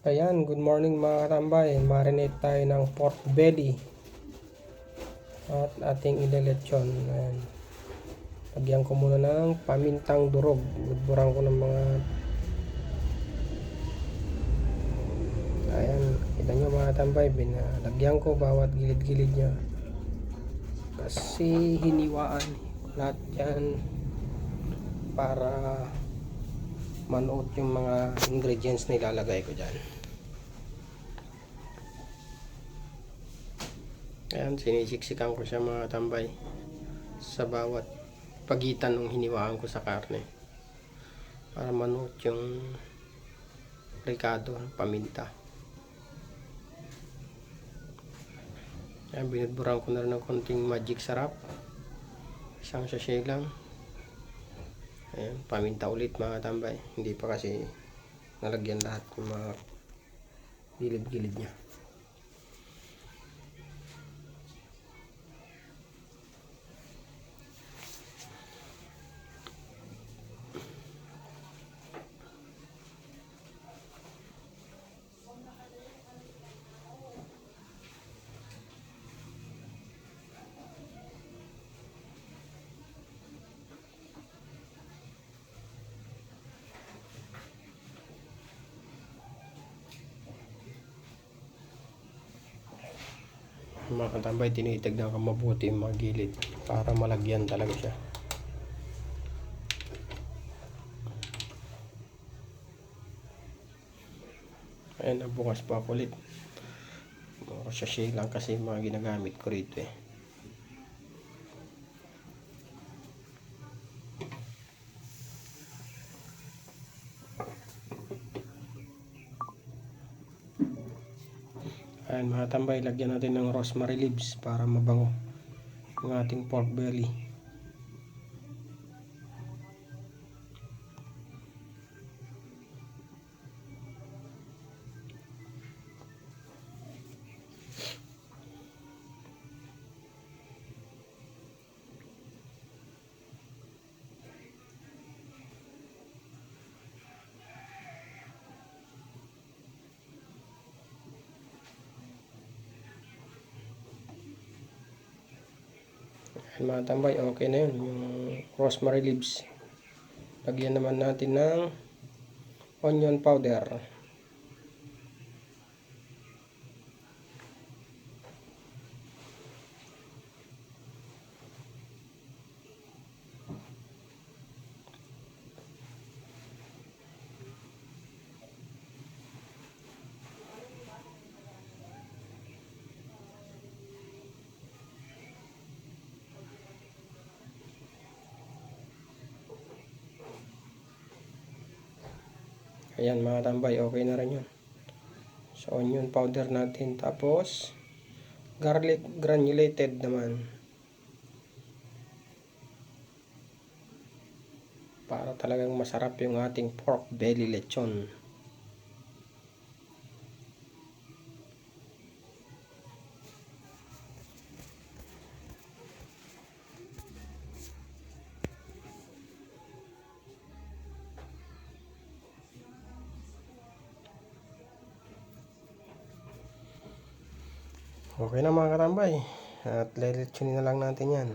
Ayan, good morning mga katambay. Marinate tayo ng pork belly. At ating ilelechon. Ayan. Lagyan ko muna ng pamintang durog. Budburan ko ng mga... Ayan, kita nyo mga katambay. Binalagyan ko bawat gilid-gilid niya. Kasi hiniwaan lahat yan para manuot yung mga ingredients na ilalagay ko dyan. Ayan, sinisiksikan ko siya mga tambay sa bawat pagitan ng hiniwaan ko sa karne para manuot yung ricado, paminta. Ayan, binudburan ko na rin ng konting magic sarap. Isang sachet lang. Ayan, paminta ulit mga tambay. Hindi pa kasi nalagyan lahat ng mga gilid-gilid niya. Mga katambay tinitignan ko mabuti yung mga gilid para malagyan talaga siya. Ayan nabukas pa ulit. Mga sachet lang kasi mga ginagamit ko rito eh Ayan mga tambay, lagyan natin ng rosemary leaves para mabango yung ating pork belly. Mga tambay, okay na yun. Yung rosemary leaves. Lagyan naman natin ng onion powder. Ayan mga tambay, okay na rin yun. So onion powder natin. Tapos garlic granulated naman. Para talagang masarap yung ating pork belly lechon. Okay na mga katambay. At lelechonin na lang natin yan.